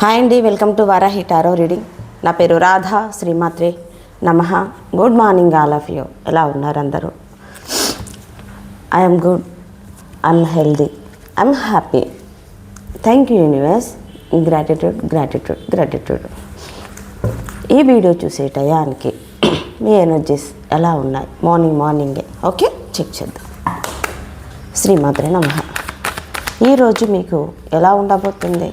Hi అండి welcome to Varahi tarot reading. నా పేరు రాధా శ్రీమాత్రే నమ. Good morning all of you. ఎలా ఉన్నారు అందరూ? I'm good I'm healthy I'm happy. Thank you universe. Gratitude gratitude gratitude. ఈ వీడియో చూసే టయానికి మీ ఎనర్జీస్ ఎలా ఉన్నాయి? మార్నింగ్ మార్నింగే. ఓకే చెక్ చేద్దాం. శ్రీమాత్రే నమ. ఈరోజు మీకు ఎలా ఉండబోతుంది?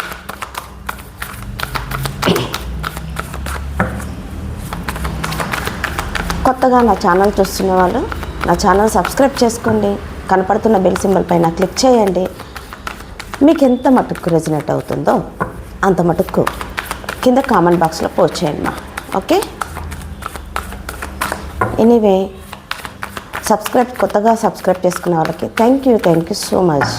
కొత్తగా నా ఛానల్ చూస్తున్న వాళ్ళు నా ఛానల్ సబ్స్క్రైబ్ చేసుకోండి. కనపడుతున్న బెల్ సింబల్ పైన క్లిక్ చేయండి. మీకు ఎంత మటుకు రెజినేట్ అవుతుందో అంత మటుకు కింద కామెంట్ బాక్స్లో పోస్ట్ చేయండి మా. ఓకే? ఎనీవే సబ్స్క్రైబ్ కొత్తగా సబ్స్క్రైబ్ చేసుకున్న వాళ్ళకి thank you thank you so much.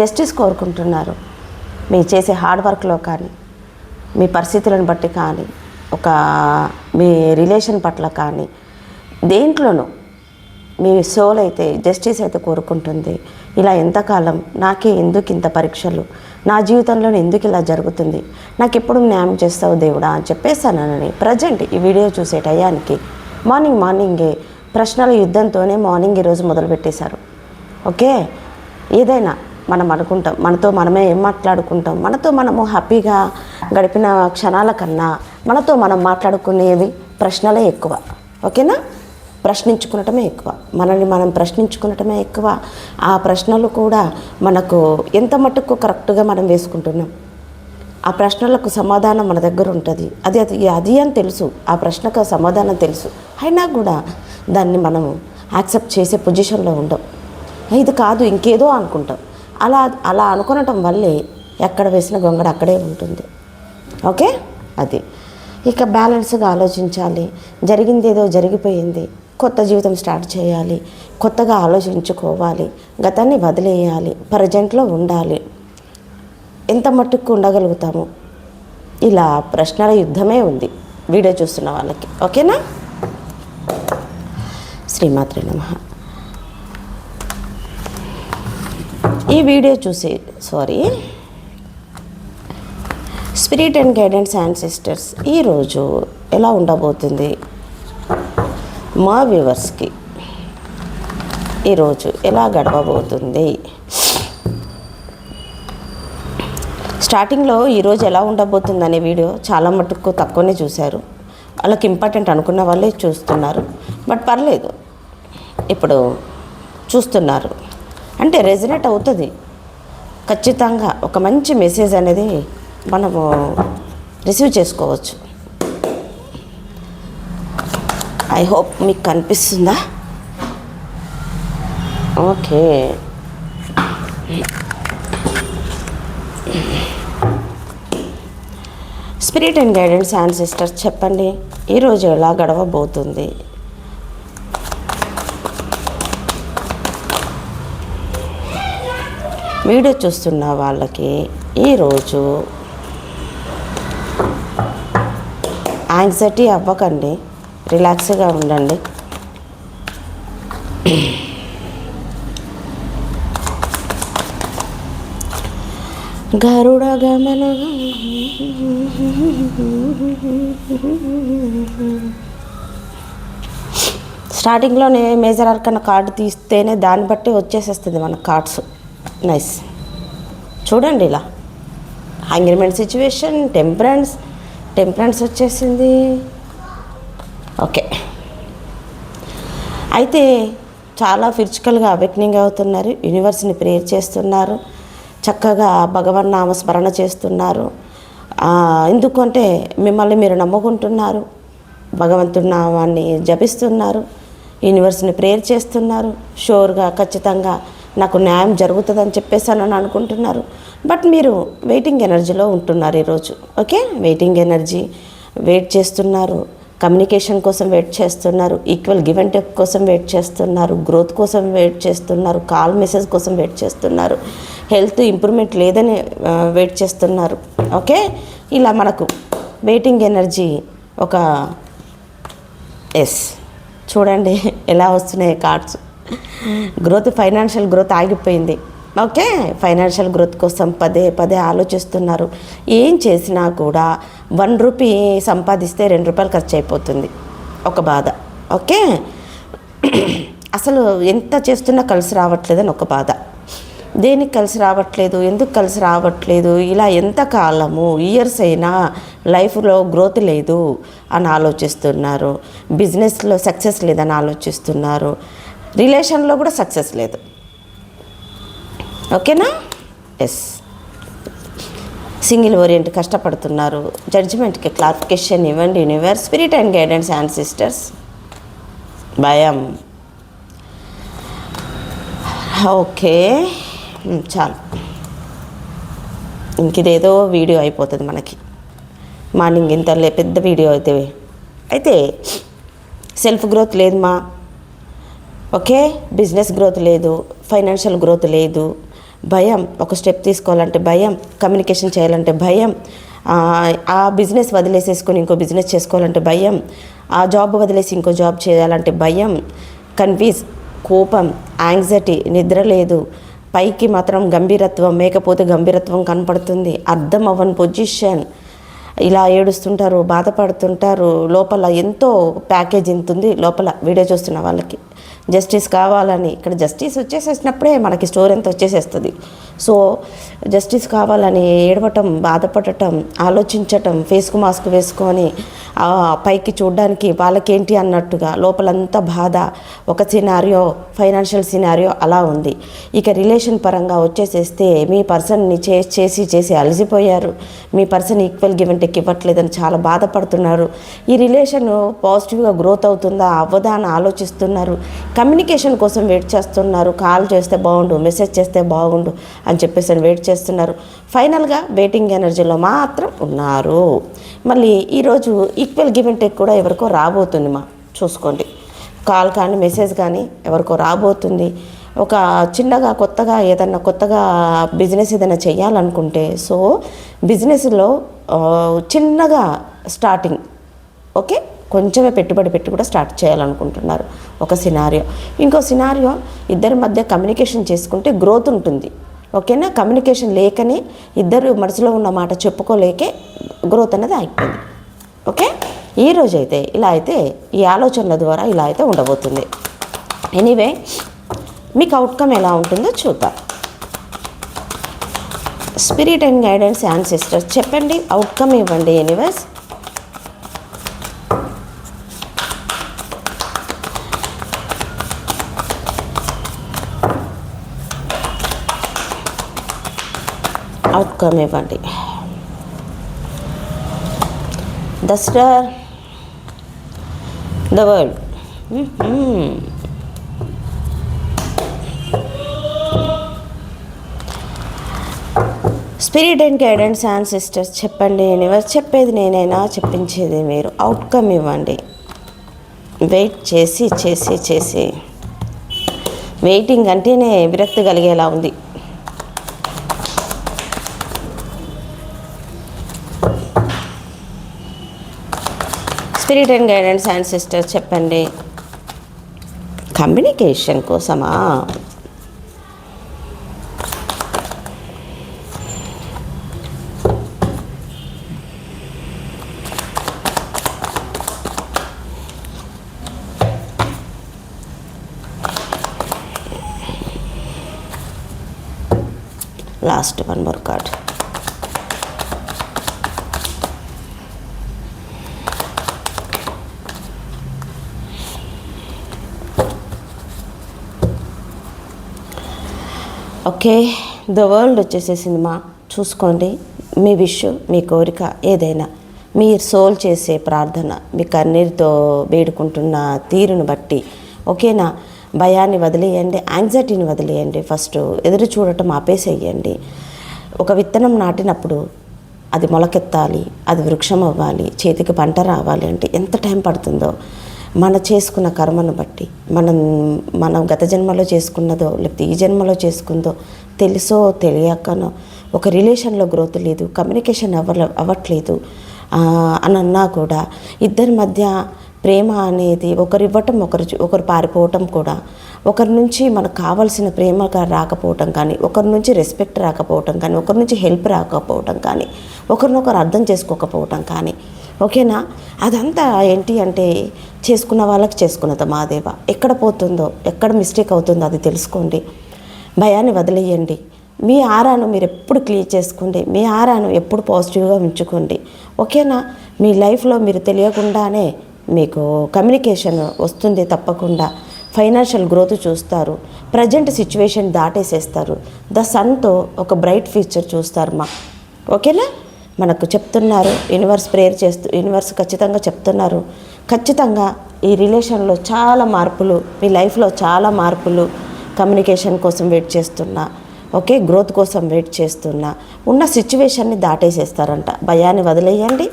Justice కోరుకుంటున్నారు. మీరు చేసే హార్డ్ వర్క్లో కానీ మీ పరిస్థితులను బట్టి కానీ ఒక మీ రిలేషన్ పట్ల కానీ దేంట్లోనూ మీ సోల్ అయితే జస్టిస్ అయితే కోరుకుంటుంది. ఇలా ఎంతకాలం నాకే ఎందుకు ఇంత పరీక్షలు? నా జీవితంలో ఎందుకు ఇలా జరుగుతుంది? నాకు ఎప్పుడు న్యాయం చేస్తావు దేవుడా అని చెప్పేసానని ప్రజెంట్ ఈ వీడియో చూసే టయానికి మార్నింగ్ మార్నింగే ప్రశ్నల యుద్ధంతోనే మార్నింగ్ ఈరోజు మొదలుపెట్టేశారు. ఓకే? ఏదైనా మనం అనుకుంటాం. మనతో మనమే ఏం మాట్లాడుకుంటాం? మనతో మనము హ్యాపీగా గడిపిన క్షణాల కన్నా మనతో మనం మాట్లాడుకునేవి ప్రశ్నలే ఎక్కువ. ఓకేనా? ప్రశ్నించుకునటమే ఎక్కువ. మనల్ని మనం ప్రశ్నించుకునటమే ఎక్కువ. ఆ ప్రశ్నలు కూడా మనకు ఎంత మటుకు కరెక్ట్గా మనం వేసుకుంటున్నాం? ఆ ప్రశ్నలకు సమాధానం మన దగ్గర ఉంటుంది. అది అది అది అని తెలుసు. ఆ ప్రశ్నకు సమాధానం తెలుసు. అయినా కూడా దాన్ని మనం యాక్సెప్ట్ చేసే పొజిషన్లో ఉండం. ఇది కాదు ఇంకేదో అనుకుంటాం. అలా అలా అనుకునటం వల్లే ఎక్కడ వేసిన గొంగడ అక్కడే ఉంటుంది. ఓకే? అది. ఇక బ్యాలెన్స్గా ఆలోచించాలి. జరిగింది ఏదో జరిగిపోయింది. కొత్త జీవితం స్టార్ట్ చేయాలి. కొత్తగా ఆలోచించుకోవాలి. గతాన్ని వదిలేయాలి. ప్రజెంట్లో ఉండాలి. ఎంత మట్టుకు ఉండగలుగుతాము? ఇలా ప్రశ్నల యుద్ధమే ఉంది. వీడియో చూస్తున్న వాళ్ళకి. ఓకేనా? శ్రీమాత్రి నమ. ఈ వీడియో చూసి sorry spirit and guidance ancestors ఈరోజు ఎలా ఉండబోతుంది? మా వ్యూవర్స్కి ఈరోజు ఎలా గడవబోతుంది స్టార్టింగ్లో ఈరోజు ఎలా ఉండబోతుంది అనే వీడియో చాలా మటుకు తక్కువనే చూశారు. వాళ్ళకి ఇంపార్టెంట్ అనుకున్న వాళ్ళే చూస్తున్నారు. బట్ పర్లేదు. ఇప్పుడు చూస్తున్నారు. అంటే రెజినేట్ అవుతుంది. ఖచ్చితంగా ఒక మంచి మెసేజ్ అనేది మనము రిసీవ్ చేసుకోవచ్చు. ఐ హోప్ మీకు కనిపిస్తుందా? Okay spirit and guidance and చెప్పండి. ఈరోజు ఎలా గడవబోతుంది? వీడియో చూస్తున్న వాళ్ళకి ఈరోజు యాంగ్జైటీ అవ్వకండి. రిలాక్స్గా ఉండండి. గరుడ గమన స్టార్టింగ్లోనే మేజర్ ఆర్కన్న కార్డు తీస్తేనే దాన్ని బట్టి వచ్చేసేస్తుంది మన కార్డ్స్. నైస్ చూడండి ఇలా. హ్యాంగ్రిమెంట్ సిచ్యువేషన్ టెంపరెన్స్ టెంపరెన్స్ వచ్చేసింది. ఓకే అయితే చాలా ఫిజికల్గా అవేక్నింగ్ అవుతున్నారు. యూనివర్స్ని ప్రేయర్ చేస్తున్నారు. చక్కగా భగవన్ నామ స్మరణ చేస్తున్నారు ఎందుకంటే మిమ్మల్ని మీరు నమ్ముకుంటున్నారు. భగవంతుడి నామాన్ని జపిస్తున్నారు. యూనివర్స్ని ప్రేయర్ చేస్తున్నారు. షూర్గా ఖచ్చితంగా నాకు న్యాయం జరుగుతుందని చెప్పేసి అని అనుకుంటున్నారు. బట్ మీరు వెయిటింగ్ ఎనర్జీలో ఉంటున్నారు ఈరోజు. ఓకే? వెయిటింగ్ ఎనర్జీ వెయిట్ చేస్తున్నారు. కమ్యూనికేషన్ కోసం వెయిట్ చేస్తున్నారు. ఈక్వల్ గివ్ అండ్ టెక్ కోసం వెయిట్ చేస్తున్నారు. గ్రోత్ కోసం వెయిట్ చేస్తున్నారు. కాల్ మెసేజ్ కోసం వెయిట్ చేస్తున్నారు. హెల్త్ ఇంప్రూవ్మెంట్ లేదని వెయిట్ చేస్తున్నారు. ఓకే? ఇలా మనకు వెయిటింగ్ ఎనర్జీ ఒక ఎస్. చూడండి ఎలా వస్తున్నాయి కార్డ్స్. గ్రోత్ ఫైనాన్షియల్ గ్రోత్ ఆగిపోయింది. ఓకే? ఫైనాన్షియల్ గ్రోత్ కోసం పదే పదే ఆలోచిస్తున్నారు. ఏం చేసినా కూడా వన్ రూపీ సంపాదిస్తే రెండు రూపాయలు ఖర్చు అయిపోతుంది ఒక బాధ. ఓకే? అసలు ఎంత చేస్తున్నా కలిసి రావట్లేదని ఒక బాధ. దేనికి కలిసి రావట్లేదు? ఎందుకు కలిసి రావట్లేదు? ఇలా ఎంత కాలము ఇయర్స్ అయినా లైఫ్లో గ్రోత్ లేదు అని ఆలోచిస్తున్నారు. బిజినెస్లో సక్సెస్ లేదని ఆలోచిస్తున్నారు. రిలేషన్లో కూడా సక్సెస్ లేదు. ఓకేనా? ఎస్ సింగిల్ ఓరియంట్ కష్టపడుతున్నారు. జడ్జిమెంట్కి క్లారిఫికేషన్ ఇవ్వండి. Universe spirit and guidance ancestors. భయం. ఓకే. చాలు. ఇంక ఇదేదో వీడియో అయిపోతుంది మనకి. మార్నింగ్ ఇంత పెద్ద వీడియో అయితే అయితే సెల్ఫ్ గ్రోత్ లేదు మా ఓకే? బిజినెస్ గ్రోత్ లేదు ఫైనాన్షియల్ గ్రోత్ లేదు. భయం ఒక స్టెప్ తీసుకోవాలంటే భయం కమ్యూనికేషన్ చేయాలంటే భయం. ఆ, బిజినెస్ వదిలేసేసుకొని ఇంకో బిజినెస్ చేసుకోవాలంటే భయం. ఆ జాబ్ వదిలేసి ఇంకో జాబ్ చేయాలంటే భయం. కన్ఫ్యూజ్ కోపం యాంగ్జైటీ నిద్ర లేదు. పైకి మాత్రం గంభీరత్వం మేకపోతే గంభీరత్వం కనపడుతుంది. అర్థం అవ్వని పొజిషన్. ఇలా ఏడుస్తుంటారు బాధపడుతుంటారు. లోపల ఎంతో ప్యాకేజ్ ఇంతుంది లోపల వీడియో చూస్తున్న వాళ్ళకి. జస్టిస్ కావాలని. ఇక్కడ జస్టిస్ వచ్చేసేసినప్పుడే మనకి స్టోర్ ఎంత వచ్చేసేస్తుంది. సో జస్టిస్ కావాలని ఏడవటం బాధపడటం ఆలోచించటం ఫేస్కు మాస్క్ వేసుకొని పైకి చూడడానికి వాళ్ళకేంటి అన్నట్టుగా లోపలంతా బాధ ఒక సినారియో ఫైనాన్షియల్ సినారియో అలా ఉంది. ఇక రిలేషన్ పరంగా వచ్చేసేస్తే మీ పర్సన్ని చే చేసి చేసి అలసిపోయారు. మీ పర్సన్ ఈక్వల్ గివ్ అండ్ ఇవ్వట్లేదని చాలా బాధపడుతున్నారు. ఈ రిలేషన్ పాజిటివ్గా గ్రోత్ అవుతుందా? అవ్వదా? అని ఆలోచిస్తున్నారు. కమ్యూనికేషన్ కోసం వెయిట్ చేస్తున్నారు. కాల్ చేస్తే బాగుండు మెసేజ్ చేస్తే బాగుండు అని చెప్పేసి అని వెయిట్ చేస్తున్నారు. ఫైనల్గా వెయిటింగ్ ఎనర్జీలో మాత్రం ఉన్నారు. మళ్ళీ ఈరోజు ఈక్వల్ గివ్ అండ్ టేక్ కూడా ఎవరికో రాబోతుంది మా చూసుకోండి. కాల్ కానీ మెసేజ్ కానీ ఎవరికో రాబోతుంది. ఒక చిన్నగా కొత్తగా ఏదన్నా కొత్తగా బిజినెస్ ఏదైనా చేయాలనుకుంటే సో బిజినెస్లో చిన్నగా స్టార్టింగ్. ఓకే? కొంచెమే పెట్టుబడి పెట్టి కూడా స్టార్ట్ చేయాలనుకుంటున్నారు. ఒక సినారియో. ఇంకో సినారియో ఇద్దరి మధ్య కమ్యూనికేషన్ చేసుకుంటే గ్రోత్ ఉంటుంది. ఓకేనా? కమ్యూనికేషన్ లేకనే ఇద్దరు మనసులో ఉన్న మాట చెప్పుకోలేకే గ్రోత్ అనేది అయిపోయింది. ఓకే? ఈ రోజైతే అయితే ఇలా అయితే ఈ ఆలోచనల ద్వారా ఇలా అయితే ఉండబోతుంది. ఎనీవే మీకు అవుట్కమ్ ఎలా ఉంటుందో చూద్దాం. స్పిరిట్ అండ్ గైడెన్స్ యాన్సిస్టర్స్ చెప్పండి. అవుట్కమ్ ఇవ్వండి ఎనీవేస్ అవుట్కమ్ ఇవ్వండి the star the world spirit and guidance ancestors చెప్పండి యూనివర్స్ చెప్పేది నేనైనా చెప్పించేది మీరు. అవుట్కమ్ ఇవ్వండి. వెయిట్ చేసి చేసి చేసి. వెయిటింగ్ అంటేనే విరక్తి కలిగేలా ఉంది. Spirit and guidance ancestor చెప్పండి. కమ్యూనికేషన్ కోసమా? Last one more card okay the world వచ్చేసేసింది మా. చూసుకోండి మీ విష్ మీ కోరిక ఏదైనా. మీ సోల్ చేసే ప్రార్థన మీ కన్నీరుతో వేడుకుంటున్న తీరును బట్టి. ఓకేనా? భయాన్ని వదిలేయండి యాంగ్జైటీని వదిలేయండి. ఫస్ట్ ఎదురు చూడటం ఆపేసేయండి. ఒక విత్తనం నాటినప్పుడు అది మొలకెత్తాలి అది వృక్షం అవ్వాలి చేతికి పంట రావాలి అంటే ఎంత టైం పడుతుందో. మన చేసుకున్న కర్మను బట్టి మనం మనం గత జన్మలో చేసుకున్నదో లేకపోతే ఈ జన్మలో చేసుకుందో తెలుసో తెలియకనో ఒక రిలేషన్లో గ్రోత్ లేదు కమ్యూనికేషన్ అవ్వ అవ్వట్లేదు అని అన్నా కూడా ఇద్దరి మధ్య ప్రేమ అనేది ఒకరు ఇవ్వటం ఒకరు ఒకరు పారిపోవటం కూడా ఒకరి నుంచి మనకు కావాల్సిన ప్రేమగా రాకపోవటం కానీ ఒకరి నుంచి రెస్పెక్ట్ రాకపోవటం కానీ ఒకరి నుంచి హెల్ప్ రాకపోవటం కానీ ఒకరినొకరు అర్థం చేసుకోకపోవటం కానీ ఓకేనా? అదంతా ఏంటి అంటే చేసుకున్న వాళ్ళకి చేసుకున్నది మాదేవ. ఎక్కడ పోతుందో ఎక్కడ మిస్టేక్ అవుతుందో అది తెలుసుకోండి. భయాన్ని వదిలేయండి. మీ ఆరాను మీరు ఎప్పుడు క్లియర్ చేసుకోండి. మీ ఆరాను ఎప్పుడు పాజిటివ్గా ఉంచుకోండి. ఓకేనా? మీ లైఫ్లో మీరు తెలియకుండానే మీకు కమ్యూనికేషన్ వస్తుంది తప్పకుండా. ఫైనాన్షియల్ గ్రోత్ చూస్తారు. ప్రజెంట్ సిచ్యువేషన్ దాటేసేస్తారు. ద సన్తో ఒక బ్రైట్ ఫ్యూచర్ చూస్తారు మా ఓకేనా? మనకు చెప్తున్నారు. యూనివర్స్ ప్రేయర్ చేస్తూ యూనివర్స్ ఖచ్చితంగా చెప్తున్నారు. ఖచ్చితంగా ఈ రిలేషన్లో చాలా మార్పులు మీ లైఫ్లో చాలా మార్పులు కమ్యూనికేషన్ కోసం వెయిట్ చేస్తున్నా. ఓకే గ్రోత్ కోసం వెయిట్ చేస్తున్నా. ఉన్న సిచ్యువేషన్ని దాటేసేస్తారంట. భయాన్ని వదిలేయండి.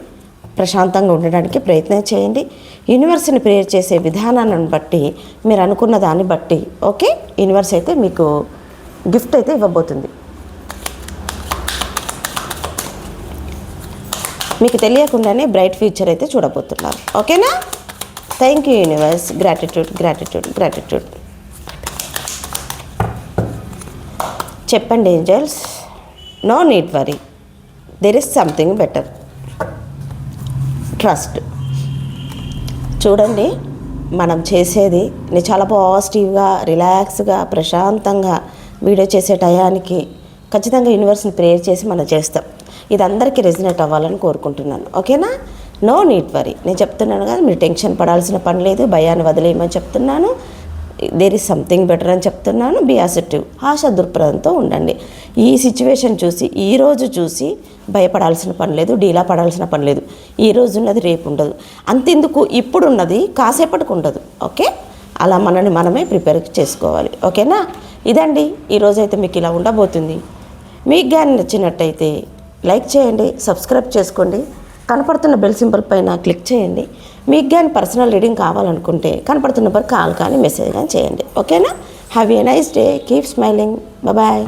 ప్రశాంతంగా ఉండడానికి ప్రయత్నం చేయండి. యూనివర్స్ని ప్రేయర్ చేసే విధానాన్ని బట్టి మీరు అనుకున్న దాన్ని బట్టి ఓకే యూనివర్స్ అయితే మీకు గిఫ్ట్ అయితే ఇవ్వబోతుంది. మీకు తెలియకుండానే బ్రైట్ ఫ్యూచర్ అయితే చూడబోతున్నారు. ఓకేనా? Thank you universe gratitude gratitude gratitude చెప్పండి angels no need worry there is something better trust చూడండి మనం చేసేది నేను చాలా పాజిటివ్గా రిలాక్స్గా ప్రశాంతంగా వీడియో చేసే టయానికి ఖచ్చితంగా యూనివర్స్ని ప్రేయర్ చేసి మనం చేస్తాం. ఇది అందరికీ రెజినేట్ అవ్వాలని కోరుకుంటున్నాను. ఓకేనా? No need worry. నేను చెప్తున్నాను కదా మీరు టెన్షన్ పడాల్సిన పని లేదు భయాన్ని వదిలేయమని చెప్తున్నాను. దేర్ ఇస్ సంథింగ్ బెటర్ అని చెప్తున్నాను. బీ అసెటివ్ ఆశ దృక్పథంతో ఉండండి. ఈ సిచ్యువేషన్ చూసి ఈ రోజు చూసి భయపడాల్సిన పని లేదు డీలా పడాల్సిన పని లేదు. ఈ రోజు ఉన్నది రేపు ఉండదు. అంతెందుకు? ఇప్పుడు ఉన్నది కాసేపటికి ఉండదు. ఓకే? అలా మనని మనమే ప్రిపేర్ చేసుకోవాలి. ఓకేనా? ఇదండి. ఈరోజైతే అయితే మీకు ఇలా ఉండబోతుంది. మీకు కానీ నచ్చినట్టయితే లైక్ చేయండి సబ్స్క్రైబ్ చేసుకోండి కనపడుతున్న బెల్ సింబల్ పైన క్లిక్ చేయండి. మీకు కానీ పర్సనల్ రీడింగ్ కావాలనుకుంటే కనపడుతున్న నెంబర్ కాల్ కానీ మెసేజ్ కానీ చేయండి. ఓకేనా? Have a nice day keep smiling bye